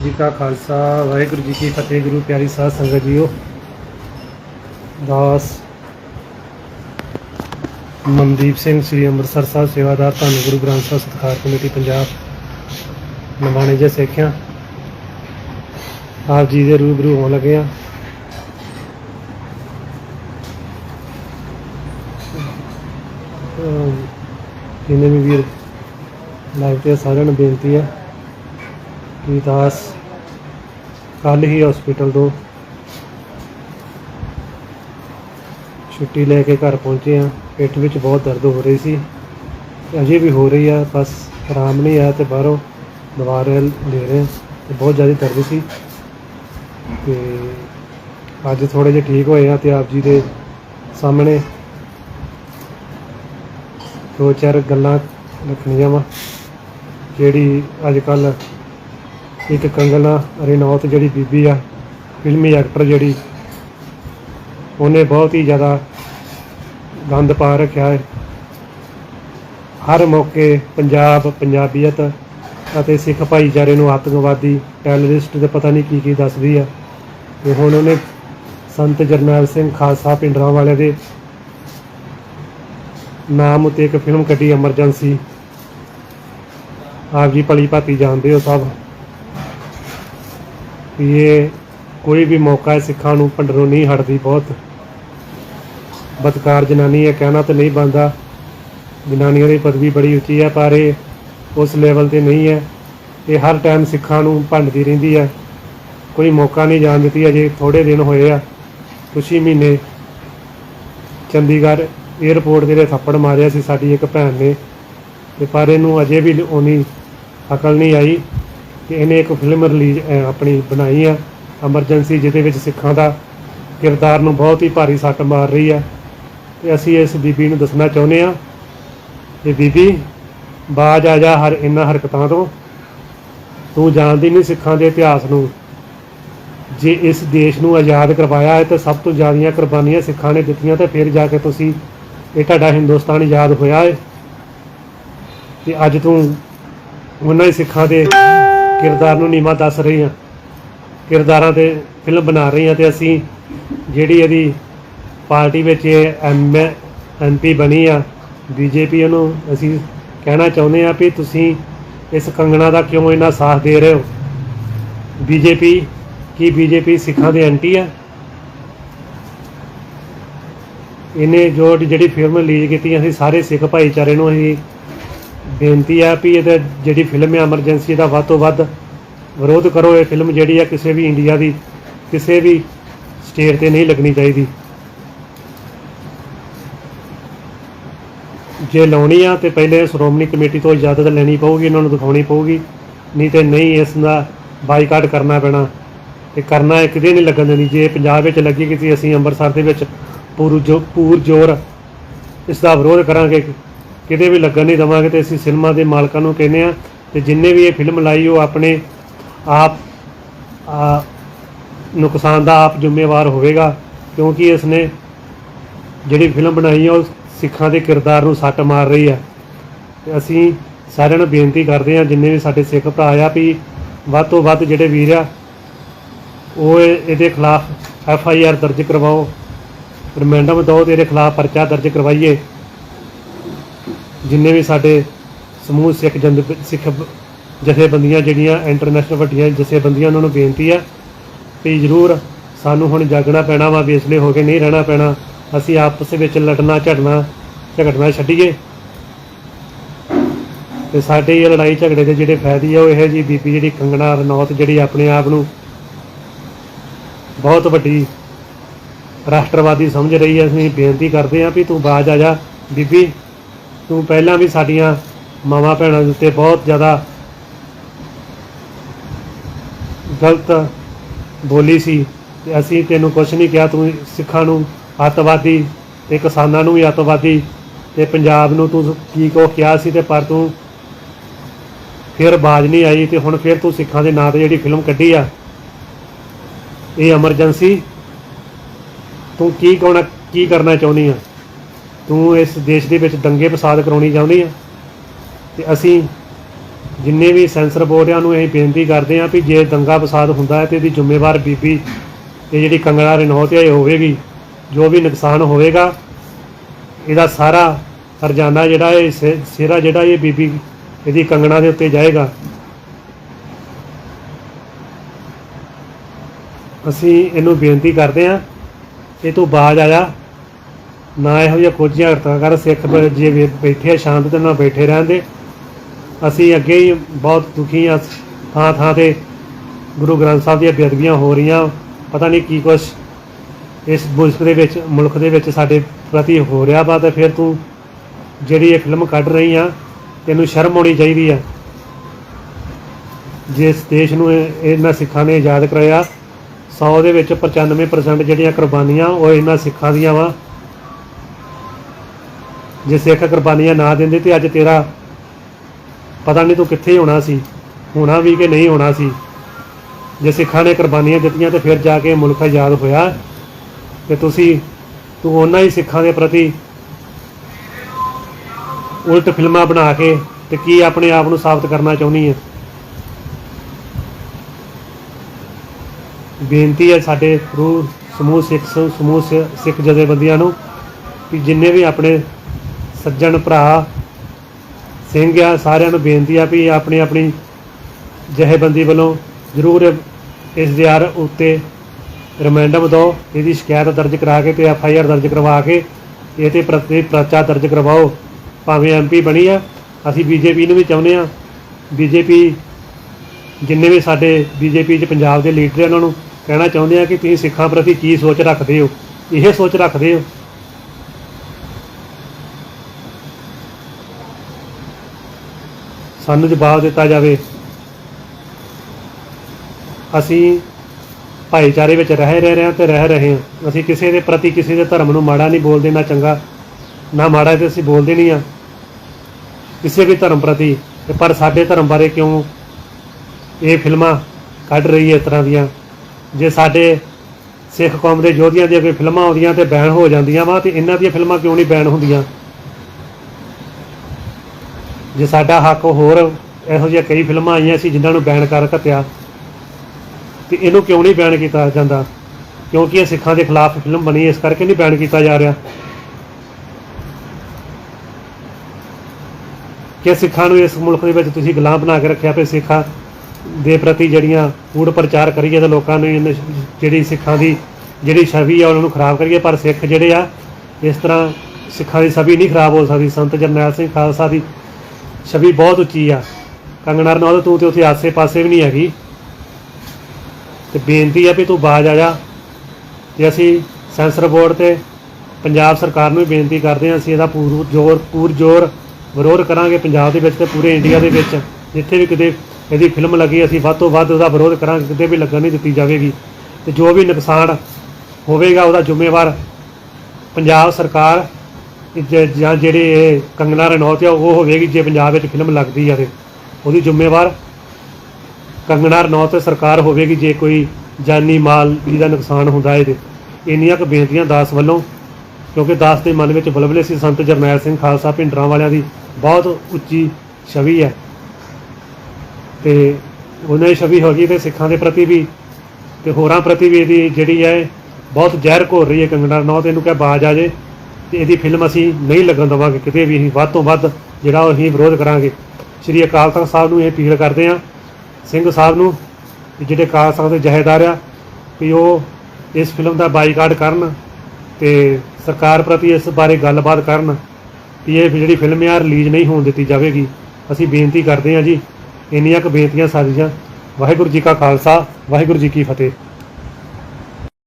ਜੀ ਕਾ ਖਾਲਸਾ, ਵਾਹਿਗੁਰੂ ਜੀ ਕੀ ਫਤਿਹ, ਗੁਰੂ ਪਿਆਰੀ ਸਾਧ ਸੰਗਤ ਜੀਓ। ਦਾਸ ਮਨਦੀਪ ਸਿੰਘ ਸ੍ਰੀ ਅੰਮ੍ਰਿਤਸਰ ਸਾਹਿਬ ਸੇਵਾਦਾਰ, ਧੰਨ ਗੁਰੂ ਗ੍ਰੰਥ ਸਾਹਿਬ, ਸਤਿਕਾਰ ਕਮੇਟੀ, ਪੰਜਾਬ ਨਵਾਣੇ ਜੇ ਸਿੱਖਿਆ ਆਪ ਜੀ ਦੇ ਰੂਬਰੂ ਹੋਣ ਲੱਗੇ ਆ ਜਿੰਨੇ ਵੀ ਵੀਰ ਲਾਈਵ ਤੇ ਸਾਰਿਆਂ ਨੂੰ ਬੇਨਤੀ ਹੈ ਕਿ ਦਾਸ ਕੱਲ ਹੀ ਹਸਪੀਟਲ ਤੋਂ ਛੁੱਟੀ ਲੈ ਕੇ ਘਰ ਪਹੁੰਚੇ ਆ ਪਿੱਠ ਵਿੱਚ ਬਹੁਤ ਦਰਦ ਹੋ ਰਹੀ ਸੀ। ਅਜੇ ਵੀ ਹੋ ਰਹੀ ਆ, ਬਸ ਆਰਾਮ ਨਹੀਂ ਆਇਆ ਤੇ ਬਾਹਰੋਂ ਦਵਾ ਲੈ ਰਹੇ ਹਾਂ। ਤੇ ਬਹੁਤ ਜ਼ਿਆਦਾ ਦਰਦ ਸੀ। ਤੇ ਅੱਜ ਥੋੜੇ ਜਿਹਾ ਠੀਕ ਹੋਏ ਆ ਤੇ ਆਪ ਜੀ ਦੇ ਸਾਹਮਣੇ ਦੋ ਚਾਰ ਗੱਲਾਂ ਰੱਖਣੀਆਂ ਵਾ, ਜਿਹੜੀ ਅੱਜ ਕੱਲ੍ਹ ਇੱਕ ਕੰਗਨਾ ਰਣੌਤ ਜਿਹੜੀ ਬੀਬੀ ਆ, ਫਿਲਮੀ ਐਕਟਰ ਜਿਹੜੀ, ਉਹਨੇ ਬਹੁਤ ਹੀ ਜ਼ਿਆਦਾ ਗੰਦ ਪਾ ਰੱਖਿਆ ਹੈ। ਹਰ ਮੌਕੇ ਪੰਜਾਬ, ਪੰਜਾਬੀਅਤ ਅਤੇ ਸਿੱਖ ਭਾਈਚਾਰੇ ਨੂੰ ਆਤੰਕਵਾਦੀ ਟੈਰਰਿਸਟ ਦੇ ਪਤਾ ਨਹੀਂ ਕੀ ਕੀ ਦੱਸਦੀ ਆ। ਤੇ ਹੁਣ ਉਹਨੇ ਸੰਤ ਜਰਨੈਲ ਸਿੰਘ ਖਾਲਸਾ ਪਿੰਡਰਾਂ ਵਾਲੇ ਦੇ ਨਾਮ ਉਤੇ ਇੱਕ ਫਿਲਮ ਕੱਢੀ ਐਮਰਜੈਂਸੀ ਆਪ ਜੀ ਭਲੀ ਭਾਤੀ ਜਾਣਦੇ ਹੋ ਸਭ। ਵੀ ਇਹ ਕੋਈ ਵੀ ਮੌਕਾ ਹੈ, ਸਿੱਖਾਂ ਨੂੰ ਭੰਡਰੋਂ ਨਹੀਂ ਹਟਦੀ ਬਹੁਤ। ਬਦਕਾਰ ਜਨਾਨੀ ਹੈ ਕਹਿਣਾ ਤਾਂ ਨਹੀਂ ਬੰਦਾ ਜਨਾਨੀਆਂ ਦੀ ਪਦਵੀ ਬੜੀ ਉੱਚੀ ਹੈ, ਪਰ ਇਹ ਉਸ ਲੈਵਲ ਤੇ ਨਹੀਂ ਹੈ। ਇਹ ਹਰ ਟਾਈਮ ਸਿੱਖਾਂ ਨੂੰ ਭੰਡਦੀ ਰਹਿੰਦੀ ਹੈ। ਕੋਈ ਮੌਕਾ ਨਹੀਂ ਜਾਣ ਦਿੱਤੀ, ਅਜੇ ਥੋੜੇ ਦਿਨ ਹੋਏ ਆ। ਖੁਸ਼ੀ ਮਹੀਨੇ ਚੰਡੀਗੜ੍ਹ 에ਅਰਪੋਰਟ ਦੇ ਥੱਪੜ ਮਾਰਿਆ ਸੀ ਸਾਡੀ ਇੱਕ ਭੈਣ ਨੇ। ਤੇ ਪਰ ਇਹਨੂੰ ਅਜੇ ਵੀ ਉਨੀ ਅਕਲ ਨਹੀਂ ਆਈ। ਕਿ ਇਹਨੇ ਇੱਕ ਫਿਲਮ ਰਿਲੀਜ਼ ਆਪਣੀ ਬਣਾਈ ਆ ਐਮਰਜੈਂਸੀ ਜਿਹਦੇ ਵਿੱਚ ਸਿੱਖਾਂ ਦਾ ਕਿਰਦਾਰ ਨੂੰ ਬਹੁਤ ਹੀ ਭਾਰੀ ਸੱਟ ਮਾਰ ਰਹੀ ਆ। ਤੇ ਅਸੀਂ ਇਸ ਬੀਬੀ ਨੂੰ ਦੱਸਣਾ ਚਾਹੁੰਦੇ ਆ ਕਿ ਬੀਬੀ, ਬਾਜ ਆ ਜਾ ਹਰ ਇਹਨਾਂ ਹਰਕਤਾਂ ਤੋਂ। ਤੂੰ ਜਾਣਦੀ ਨਹੀਂ ਸਿੱਖਾਂ ਦੇ ਇਤਿਹਾਸ ਨੂੰ। ਜੇ ਇਸ ਦੇਸ਼ ਨੂੰ ਆਜ਼ਾਦ ਕਰਵਾਇਆ ਹੈ ਤਾਂ ਸਭ ਤੋਂ ਜ਼ਿਆਦੀਆਂ ਕੁਰਬਾਨੀਆਂ ਸਿੱਖਾਂ ਨੇ ਦਿੱਤੀਆਂ ਤੇ ਫਿਰ ਜਾ ਕੇ ਤੁਸੀਂ ਇਹ ਤੁਹਾਡਾ ਹਿੰਦੁਸਤਾਨ ਆਜ਼ਾਦ ਹੋਇਆ ਹੈ। ਤੇ ਅੱਜ ਤੂੰ ਉਹਨਾਂ ਹੀ ਸਿੱਖਾਂ ਦੇ ਕਿਰਦਾਰ ਨੂੰ ਨੀਵਾਂ ਦੱਸ ਰਹੀ ਆ ਕਿਰਦਾਰਾਂ ਤੇ ਫਿਲਮ ਬਣਾ ਰਹੀ ਹਾਂ ਤੇ ਅਸੀਂ ਜਿਹੜੀ ਇਹਦੀ ਪਾਰਟੀ ਵਿੱਚ ਐਮ ਐਮਪੀ ਬਣੀ ਆ ਬੀਜੇਪੀ ਉਹਨੂੰ ਅਸੀਂ ਕਹਿਣਾ ਚਾਹੁੰਦੇ ਆ ਵੀ ਤੁਸੀਂ ਇਸ ਕੰਗਣਾ ਦਾ ਕਿਉਂ ਇੰਨਾ ਸਾਥ ਦੇ ਰਹੇ ਹੋ? ਬੀਜੇਪੀ ਕੀ ਬੀਜੇਪੀ ਸਿੱਖਾਂ ਦੇ ਐਂਟੀ ਆ? ਇਹਨੇ ਜੋ ਜਿਹੜੀ ਫਿਲਮ ਰਿਲੀਜ਼ ਕੀਤੀ, ਅਸੀਂ ਸਾਰੇ ਸਿੱਖ ਭਾਈਚਾਰੇ ਨੂੰ ਅਸੀਂ ਬੇਨਤੀ ਹੈ ਵੀ ਇਹਦਾ ਜਿਹੜੀ ਫਿਲਮ ਹੈ ਐਮਰਜੈਂਸੀ ਦਾ ਵੱਧ ਤੋਂ ਵੱਧ ਵਿਰੋਧ ਕਰੋ। ਇਹ ਫਿਲਮ ਜਿਹੜੀ ਆ ਕਿਸੇ ਵੀ ਇੰਡੀਆ ਦੀ, ਕਿਸੇ ਵੀ ਸਟੇਟ ਤੇ ਨਹੀਂ ਲੱਗਣੀ ਚਾਹੀਦੀ। ਜੇ ਲਾਉਣੀ ਆ ਤੇ ਪਹਿਲੇ ਸ਼੍ਰੋਮਣੀ ਕਮੇਟੀ ਤੋਂ ਇਜਾਜ਼ਤ ਲੈਣੀ ਪਊਗੀ, ਇਹਨਾਂ ਨੂੰ ਦਿਖਾਉਣੀ ਪਊਗੀ। ਨਹੀਂ ਤੇ ਨਹੀਂ ਇਸ ਦਾ ਬਾਈਕਾਟ ਕਰਨਾ ਪੈਣਾ ਤੇ ਕਰਨਾ ਇੱਕ ਦਿਨ ਨਹੀਂ ਲੱਗਣ ਦੇਣੀ। ਜੇ ਪੰਜਾਬ ਵਿੱਚ ਲੱਗੀ ਕਿ ਅਸੀਂ ਅੰਮ੍ਰਿਤਸਰ ਦੇ ਵਿੱਚ ਪੂਰ ਜੋ, ਪੂਰ ਜ਼ੋਰ ਇਸ ਦਾ ਵਿਰੋਧ ਕਰਾਂਗੇ ਕਿਤੇ ਵੀ ਲੱਗਣ ਨਹੀਂ ਦਵਾਂਗੇ ਤੇ ਅਸੀਂ ਸਿਨੇਮਾ ਦੇ ਮਾਲਕਾਂ ਨੂੰ ਕਹਿੰਦੇ ਆ ਤੇ ਜਿੰਨੇ ਵੀ ਇਹ ਫਿਲਮ ਲਾਈ ਉਹ ਆਪਣੇ ਆਪ ਨੁਕਸਾਨ ਦਾ ਆਪ ਜ਼ਿੰਮੇਵਾਰ ਹੋਵੇਗਾ, ਕਿਉਂਕਿ ਇਸ ਨੇ ਜਿਹੜੀ ਫਿਲਮ ਬਣਾਈ ਹੈ ਉਹ ਸਿੱਖਾਂ ਦੇ ਕਿਰਦਾਰ ਨੂੰ ਸੱਟ ਮਾਰ ਰਹੀ ਹੈ ਤੇ ਅਸੀਂ ਸਾਰਿਆਂ ਨੂੰ ਬੇਨਤੀ ਕਰਦੇ ਹਾਂ, ਜਿੰਨੇ ਵੀ ਸਾਡੇ ਸਿੱਖ ਭਰਾ ਆ, ਵੀ ਵੱਧ ਤੋਂ ਵੱਧ ਜਿਹੜੇ ਵੀਰ ਆ, ਉਹ ਇਹ- ਇਹਦੇ ਖਿਲਾਫ ਐਫ ਆਈ ਆਰ ਦਰਜ ਕਰਵਾਓ। ਰਿਮਾਂਡਮ ਦਿਓ ਤੇ ਇਹਦੇ ਖਿਲਾਫ ਪਰਚਾ ਦਰਜ ਕਰਵਾਈਏ। ਜਿੰਨੇ ਵੀ ਸਾਡੇ ਸਮੂਹ ਸਿੱਖ ਜਨ ਸਿੱਖ ਜਥੇਬੰਦੀਆਂ ਜਿਹੜੀਆਂ ਇੰਟਰਨੈਸ਼ਨਲ ਵੱਡੀਆਂ ਜਥੇਬੰਦੀਆਂ ਉਹਨਾਂ ਨੂੰ ਬੇਨਤੀ ਆ ਵੀ ਜ਼ਰੂਰ ਸਾਨੂੰ ਹੁਣ ਜਾਗਣਾ ਪੈਣਾ ਵਾ ਵੇਸਲੇ ਹੋ ਕੇ ਨਹੀਂ ਰਹਿਣਾ ਪੈਣਾ, ਅਸੀਂ ਆਪਸ ਵਿੱਚ ਲੜਨਾ ਝੜਨਾ ਝਗੜਨਾ ਛੱਡੀਏ। ਤੇ ਸਾਡੇ ਇਹ ਲੜਾਈ ਝਗੜੇ ਦੇ ਜਿਹੜੇ ਫਾਇਦੇ ਆ, ਉਹ ਇਹ ਜੀ ਬੀਬੀ ਜਿਹੜੀ ਕੰਗਣਾ, ਰਣੌਤ ਜਿਹੜੀ ਆਪਣੇ ਆਪ ਨੂੰ ਬਹੁਤ ਵੱਡੀ ਰਾਸ਼ਟਰਵਾਦੀ ਸਮਝ ਰਹੀ ਹੈ ਅਸੀਂ ਬੇਨਤੀ ਕਰਦੇ ਹਾਂ ਵੀ ਤੂੰ ਬਾਜ ਆ ਜਾ। ਬੀਬੀ ਤੂੰ ਪਹਿਲਾਂ ਵੀ ਸਾਡੀਆਂ ਮਾਵਾਂ ਭੈਣਾਂ ਦੇ ਉੱਤੇ ਬਹੁਤ ਜ਼ਿਆਦਾ ਗਲਤ ਬੋਲੀ ਸੀ ਤੇ ਅਸੀਂ ਤੈਨੂੰ ਕੁਝ ਨਹੀਂ ਕਿਹਾ, ਤੂੰ ਸਿੱਖਾਂ ਨੂੰ ਅੱਤਵਾਦੀ ਤੇ ਕਿਸਾਨਾਂ ਨੂੰ ਵੀ ਅੱਤਵਾਦੀ ਤੇ ਪੰਜਾਬ ਨੂੰ ਤੂੰ ਕੀ ਕੋ ਕਿਹਾ ਸੀ ਤੇ ਪਰ ਤੂੰ ਫਿਰ ਬਾਜ ਨਹੀਂ ਆਈ ਤੇ ਹੁਣ ਫਿਰ ਤੂੰ ਸਿੱਖਾਂ ਦੇ ਨਾਂ ਤੇ ਜਿਹੜੀ ਫਿਲਮ ਕੱਢੀ ਆ, ਇਹ ਐਮਰਜੈਂਸੀ ਤੂੰ ਕੀ ਕਹਣਾ, ਕੀ ਕਰਨਾ ਚਾਹੁੰਦੀ ਆ? ਤੂੰ ਇਸ ਦੇਸ਼ ਦੇ ਵਿੱਚ ਦੰਗੇ ਫਸਾਦ ਕਰਾਉਣੀ ਚਾਹੁੰਦੀ ਆ? ਤੇ ਅਸੀਂ ਜਿੰਨੇ ਵੀ ਸੈਂਸਰ ਬੋਰਡ ਆ ਨੂੰ ਇਹ ਬੇਨਤੀ ਕਰਦੇ ਹਾਂ ਵੀ ਜੇ ਦੰਗਾ ਫਸਾਦ ਹੁੰਦਾ ਹੈ ਤੇ ਇਹਦੀ ਜ਼ਿੰਮੇਵਾਰ ਬੀਬੀ ਇਹ ਜਿਹੜੀ ਕੰਗਣਾ ਰਣੌਤ ਹੈ ਹੋਵੇਗੀ। ਜੋ ਵੀ ਨੁਕਸਾਨ ਹੋਵੇਗਾ, ਇਹਦਾ ਸਾਰਾ ਹਰਜਾਨਾ ਜਿਹੜਾ ਇਹ ਸਿ- ਸਿਹਰਾ ਜਿਹੜਾ ਇਹ ਬੀਬੀ ਇਹਦੀ ਕੰਗਣਾ ਦੇ ਉੱਤੇ ਜਾਏਗਾ। ਅਸੀਂ ਇਹਨੂੰ ਬੇਨਤੀ ਕਰਦੇ ਹਾਂ, ਇਹ ਤੂੰ ਬਾਜ ਆਇਆ। ਨਾ ਇਹੋ ਜਿਹੀਆਂ ਖੋਜੀਆਂ ਹਰਤਾਂ ਕਰ, ਸਿੱਖ ਜੇ ਬੈਠੇ ਆ, ਸ਼ਾਂਤ ਤੇ ਨਾਲ ਬੈਠੇ ਰਹਿੰਦੇ। ਅਸੀਂ ਅੱਗੇ ਹੀ ਬਹੁਤ ਦੁਖੀ ਆ ਥਾਂ ਥਾਂ ਤੇ ਗੁਰੂ ਗ੍ਰੰਥ ਸਾਹਿਬ ਦੀਆਂ ਬੇਅਦਬੀਆਂ ਹੋ ਰਹੀਆਂ। ਪਤਾ ਨਹੀਂ ਕੀ ਕੁਛ ਇਸ ਮੁਲਕ ਦੇ ਵਿੱਚ, ਮੁਲਕ ਦੇ ਵਿੱਚ ਸਾਡੇ ਪ੍ਰਤੀ ਹੋ ਰਿਹਾ ਵਾ ਤੇ ਫਿਰ ਤੂੰ ਜਿਹੜੀ ਇਹ ਫਿਲਮ ਕੱਢ ਰਹੀ ਆ, ਤੈਨੂੰ ਸ਼ਰਮ ਆਉਣੀ ਚਾਹੀਦੀ ਆ। ਜਿਸ ਦੇਸ਼ ਨੂੰ ਇਹਨਾਂ ਸਿੱਖਾਂ ਨੇ ਆਜ਼ਾਦ ਕਰਾਇਆ 100 ਦੇ ਵਿੱਚ 95% ਜਿਹੜੀਆਂ ਕੁਰਬਾਨੀਆਂ ਉਹ ਇਹਨਾਂ ਸਿੱਖਾਂ ਦੀਆਂ ਵਾ। ਜੇ ਸਿੱਖ ਕੁਰਬਾਨੀਆਂ ਨਾ ਦਿੰਦੇ ਤੇ ਅੱਜ ਤੇਰਾ ਪਤਾ ਨਹੀਂ ਤੂੰ ਕਿੱਥੇ ਹੋਣਾ ਸੀ, ਹੋਣਾ ਵੀ ਕਿ ਨਹੀਂ ਹੋਣਾ ਸੀ। ਜੇ ਸਿੱਖਾਂ ਨੇ ਕੁਰਬਾਨੀਆਂ ਦਿੱਤੀਆਂ ਤੇ ਫਿਰ ਜਾ ਕੇ ਮੁਲਕ ਆਜ਼ਾਦ ਹੋਇਆ, ਤੇ ਤੁਸੀਂ, ਤੂੰ ਉਹਨਾਂ ਹੀ ਸਿੱਖਾਂ ਦੇ ਪ੍ਰਤੀ ਉਲਟ ਫਿਲਮਾਂ ਬਣਾ ਕੇ ਤੇ ਕੀ ਆਪਣੇ ਆਪ ਨੂੰ ਸਾਬਤ ਕਰਨਾ ਚਾਹੁੰਦੀ ਹੈ? ਬੇਨਤੀ ਹੈ ਸਾਡੇ ਥਰੂ ਸਮੂਹ ਸਿੱਖ ਸਮੂਹ ਸਿੱਖ ਜਥੇਬੰਦੀਆਂ ਨੂੰ ਕਿ ਜਿੰਨੇ ਵੀ ਆਪਣੇ ਸੱਜਣ ਭਰਾ ਸਿੰਘ ਆ, ਸਾਰਿਆਂ ਨੂੰ ਬੇਨਤੀ ਆ ਵੀ ਆਪਣੀ ਆਪਣੀ ਜਥੇਬੰਦੀ ਵੱਲੋਂ ਜ਼ਰੂਰ ਇਸ ਦੇ ਉੱਤੇ ਰਿਮਾਂਡਮ ਦਿਓ ਇਹਦੀ ਸ਼ਿਕਾਇਤ ਦਰਜ ਕਰਾ ਕੇ ਤੇ ਐਫ ਆਈ ਆਰ ਦਰਜ ਕਰਵਾ ਕੇ ਇਹ ਤੇ ਪ੍ਰਤੀ ਪਰਚਾ ਦਰਜ ਕਰਵਾਓ। ਭਾਵੇਂ ਐਮਪੀ ਬਣੀ ਆ, ਅਸੀਂ ਬੀਜੇਪੀ ਨੂੰ ਵੀ ਚਾਹੁੰਦੇ ਆ। ਬੀਜੇਪੀ ਜਿੰਨੇ ਵੀ ਸਾਡੇ ਬੀਜੇਪੀ ਚ ਪੰਜਾਬ ਦੇ ਲੀਡਰ ਆ, ਉਹਨਾਂ ਨੂੰ ਕਹਿਣਾ ਚਾਹੁੰਦੇ ਆ ਕਿ ਤੁਸੀਂ ਸਿੱਖਾਂ ਪ੍ਰਤੀ ਕੀ ਸੋਚ ਰੱਖਦੇ ਹੋ? ਇਹ ਸੋਚ ਰੱਖਦੇ ਹੋ? ਸਾਨੂੰ ਜਵਾਬ ਦਿੱਤਾ ਜਾਵੇ। ਅਸੀਂ ਭਾਈਚਾਰੇ ਵਿੱਚ ਰਹਿ ਰਹੇ ਹਾਂ ਤੇ ਰਹਿ ਰਹੇ ਹਾਂ। ਅਸੀਂ ਕਿਸੇ ਦੇ ਪ੍ਰਤੀ ਕਿਸੇ ਦੇ ਧਰਮ ਨੂੰ ਮਾੜਾ ਨਹੀਂ ਬੋਲਦੇ, ਨਾ ਚੰਗਾ, ਨਾ ਮਾੜਾ ਤੇ ਅਸੀਂ ਬੋਲਦੇ ਨਹੀਂ ਆ ਕਿਸੇ ਵੀ ਧਰਮ ਪ੍ਰਤੀ। ਪਰ ਸਾਡੇ ਧਰਮ ਬਾਰੇ ਕਿਉਂ ਇਹ ਫਿਲਮਾਂ ਕੱਢ ਰਹੀ ਹੈ ਇਸ ਤਰ੍ਹਾਂ ਦੀਆਂ? ਜੇ ਸਾਡੇ ਸਿੱਖ ਕੌਮ ਦੇ ਯੋਧਿਆਂ ਦੀਆਂ ਕੋਈ ਫਿਲਮਾਂ ਆਉਂਦੀਆਂ ਤੇ ਬੈਨ ਹੋ ਜਾਂਦੀਆਂ ਵਾ, ਤੇ ਇਹਨਾਂ ਦੀਆਂ ਫਿਲਮਾਂ ਕਿਉਂ ਨਹੀਂ ਬੈਨ ਹੁੰਦੀਆਂ? ਜੇ ਸਾਡਾ ਹੱਕ ਹੋਰ ਇਹੋ ਜਿਹੀਆਂ ਕਈ ਫਿਲਮਾਂ ਆਈਆਂ ਸੀ ਜਿਨ੍ਹਾਂ ਨੂੰ ਬੈਨ ਕਰ ਘੱਤਿਆ, ਤੇ ਇਹਨੂੰ ਕਿਉਂ ਨਹੀਂ ਬੈਨ ਕੀਤਾ ਜਾਂਦਾ? ਕਿਉਂਕਿ ਇਹ ਸਿੱਖਾਂ ਦੇ ਖਿਲਾਫ ਫਿਲਮ ਬਣੀ, ਇਸ ਕਰਕੇ ਨਹੀਂ ਬੈਨ ਕੀਤਾ ਜਾ ਰਿਹਾ। ਕਿ ਸਿੱਖਾਂ ਨੂੰ ਇਸ ਮੁਲਕ ਦੇ ਵਿੱਚ ਤੁਸੀਂ ਗੁਲਾਮ ਬਣਾ ਕੇ ਰੱਖਿਆ ਤੇ ਸਿੱਖਾਂ ਦੇ ਪ੍ਰਤੀ ਜਿਹੜੀਆਂ ਕੂੜ ਪ੍ਰਚਾਰ ਕਰੀਏ ਤੇ ਲੋਕਾਂ ਨੂੰ ਇਹਨੇ ਜਿਹੜੀ ਸਿੱਖਾਂ ਦੀ ਜਿਹੜੀ ਛਵੀ ਆ ਉਹਨਾਂ ਨੂੰ ਖਰਾਬ ਕਰੀਏ, ਪਰ ਸਿੱਖ ਜਿਹੜੇ ਆ, ਇਸ ਤਰ੍ਹਾਂ ਸਿੱਖਾਂ ਦੀ ਛਵੀ ਨਹੀਂ ਖਰਾਬ ਹੋ ਸਕਦੀ। ਸੰਤ ਜਰਨੈਲ ਸਿੰਘ ਖਾਲਸਾ ਦੀ ਛਵੀ ਬਹੁਤ ਉੱਚੀ ਆ। ਕੰਗਣਾ ਰਣੌਤ, ਤੂੰ ਤੇ ਉੱਥੇ ਆਸੇ-ਪਾਸੇ ਵੀ ਨਹੀਂ ਹੈਗੀ। ਤੇ ਬੇਨਤੀ ਆ ਵੀ ਤੂੰ ਬਾਜ ਆ ਜਾ। ਤੇ ਅਸੀਂ ਸੈਂਸਰ ਬੋਰਡ ਤੇ ਪੰਜਾਬ ਸਰਕਾਰ ਨੂੰ ਵੀ ਬੇਨਤੀ ਕਰਦੇ ਹਾਂ, ਅਸੀਂ ਇਹਦਾ ਪੂਰ ਜ਼ੋਰ ਪੂਰ ਜ਼ੋਰ ਵਿਰੋਧ ਕਰਾਂਗੇ ਪੰਜਾਬ ਦੇ ਵਿੱਚ ਤੇ ਪੂਰੇ ਇੰਡੀਆ ਦੇ ਵਿੱਚ। ਜਿੱਥੇ ਵੀ ਕਿਤੇ ਇਹਦੀ ਫਿਲਮ ਲੱਗੀ, ਅਸੀਂ ਵੱਧ ਤੋਂ ਵੱਧ ਉਹਦਾ ਵਿਰੋਧ ਕਰਾਂਗੇ, ਕਿਤੇ ਵੀ ਲੱਗਣ ਨਹੀਂ ਦਿੱਤੀ ਜਾਵੇਗੀ। ਤੇ ਜੋ ਵੀ ਨੁਕਸਾਨ ਹੋਵੇਗਾ, ਉਹਦਾ ਜ਼ਿੰਮੇਵਾਰ ਪੰਜਾਬ ਸਰਕਾਰ ਜ- ਜਾਂ ਜਿਹੜੇ ਇਹ ਕੰਗਨਾ ਰਣੌਤ ਆ, ਉਹ ਹੋਵੇਗੀ ਜੇ ਪੰਜਾਬ ਵਿੱਚ ਫਿਲਮ ਲੱਗਦੀ ਆ ਤੇ ਉਹਦੀ ਜ਼ਿੰਮੇਵਾਰ ਕੰਗਣਾ ਰਣੌਤ ਤੇ ਸਰਕਾਰ ਹੋਵੇਗੀ ਜੇ ਕੋਈ ਜਾਨੀ ਮਾਲ ਜਿਹਦਾ ਨੁਕਸਾਨ ਹੁੰਦਾ ਹੈ ਤੇ ਇੰਨੀਆਂ ਕੁ ਬੇਨਤੀਆਂ ਦਾਸ ਵੱਲੋਂ, ਕਿਉਂਕਿ ਦਾਸ ਦੇ ਮਨ ਵਿੱਚ ਬਲਬਲੇ ਸੀ ਸੰਤ ਜਰਨੈਲ ਸਿੰਘ ਖਾਲਸਾ ਭਿੰਡਰਾਂ ਵਾਲਿਆਂ ਦੀ। ਬਹੁਤ ਉੱਚੀ ਛਵੀ ਹੈ। ਤੇ ਉਹਨਾਂ ਦੀ ਛਵੀ ਹੋ ਗਈ ਤੇ ਸਿੱਖਾਂ ਦੇ ਪ੍ਰਤੀ ਵੀ, ਤੇ ਹੋਰਾਂ ਪ੍ਰਤੀ ਵੀ ਇਹਦੀ ਜਿਹੜੀ ਹੈ, ਬਹੁਤ ਜ਼ਹਿਰ ਘੋਲ ਰਹੀ ਹੈ ਕੰਗਣਾ ਰਣੌਤ। ਇਹਨੂੰ ਕਹਿ ਬਾਜ ਆ ਜੇ। ਤੇ ਇਹਦੀ ਫਿਲਮ ਅਸੀਂ ਨਹੀਂ ਲੱਗਣ ਦੇਵਾਂਗੇ, ਕਿਤੇ ਵੀ ਅਸੀਂ ਵੱਧ ਤੋਂ ਵੱਧ ਜਿਹੜਾ ਉਹ ਅਸੀਂ ਵਿਰੋਧ ਕਰਾਂਗੇ। ਸ਼੍ਰੀ ਅਕਾਲ ਤਖਤ ਸਾਹਿਬ ਨੂੰ ਇਹ ਅਪੀਲ ਕਰਦੇ ਹਾਂ, ਸਿੰਘ ਸਾਹਿਬ ਨੂੰ, ਵੀ ਜਿਹੜੇ ਅਕਾਲ ਤਖਤ ਦੇ ਜਹੇਦਾਰ ਆ, ਵੀ ਉਹ ਇਸ ਫਿਲਮ ਦਾ ਬਾਈਕਾਟ ਕਰਨ ਤੇ ਸਰਕਾਰ ਪ੍ਰਤੀ ਇਸ ਬਾਰੇ ਗੱਲਬਾਤ ਕਰਨ ਵੀ ਇਹ ਜਿਹੜੀ ਫਿਲਮ ਆ, ਰਿਲੀਜ਼ ਨਹੀਂ ਹੋਣ ਦਿੱਤੀ ਜਾਵੇਗੀ। ਅਸੀਂ ਬੇਨਤੀ ਕਰਦੇ ਹਾਂ ਜੀ, ਇੰਨੀਆਂ ਕੁ ਬੇਨਤੀਆਂ ਸਾਡੀਆਂ ਵਾਹਿਗੁਰੂ ਜੀ ਕਾ ਖਾਲਸਾ, ਵਾਹਿਗੁਰੂ ਜੀ ਕੀ ਫਤਿਹ।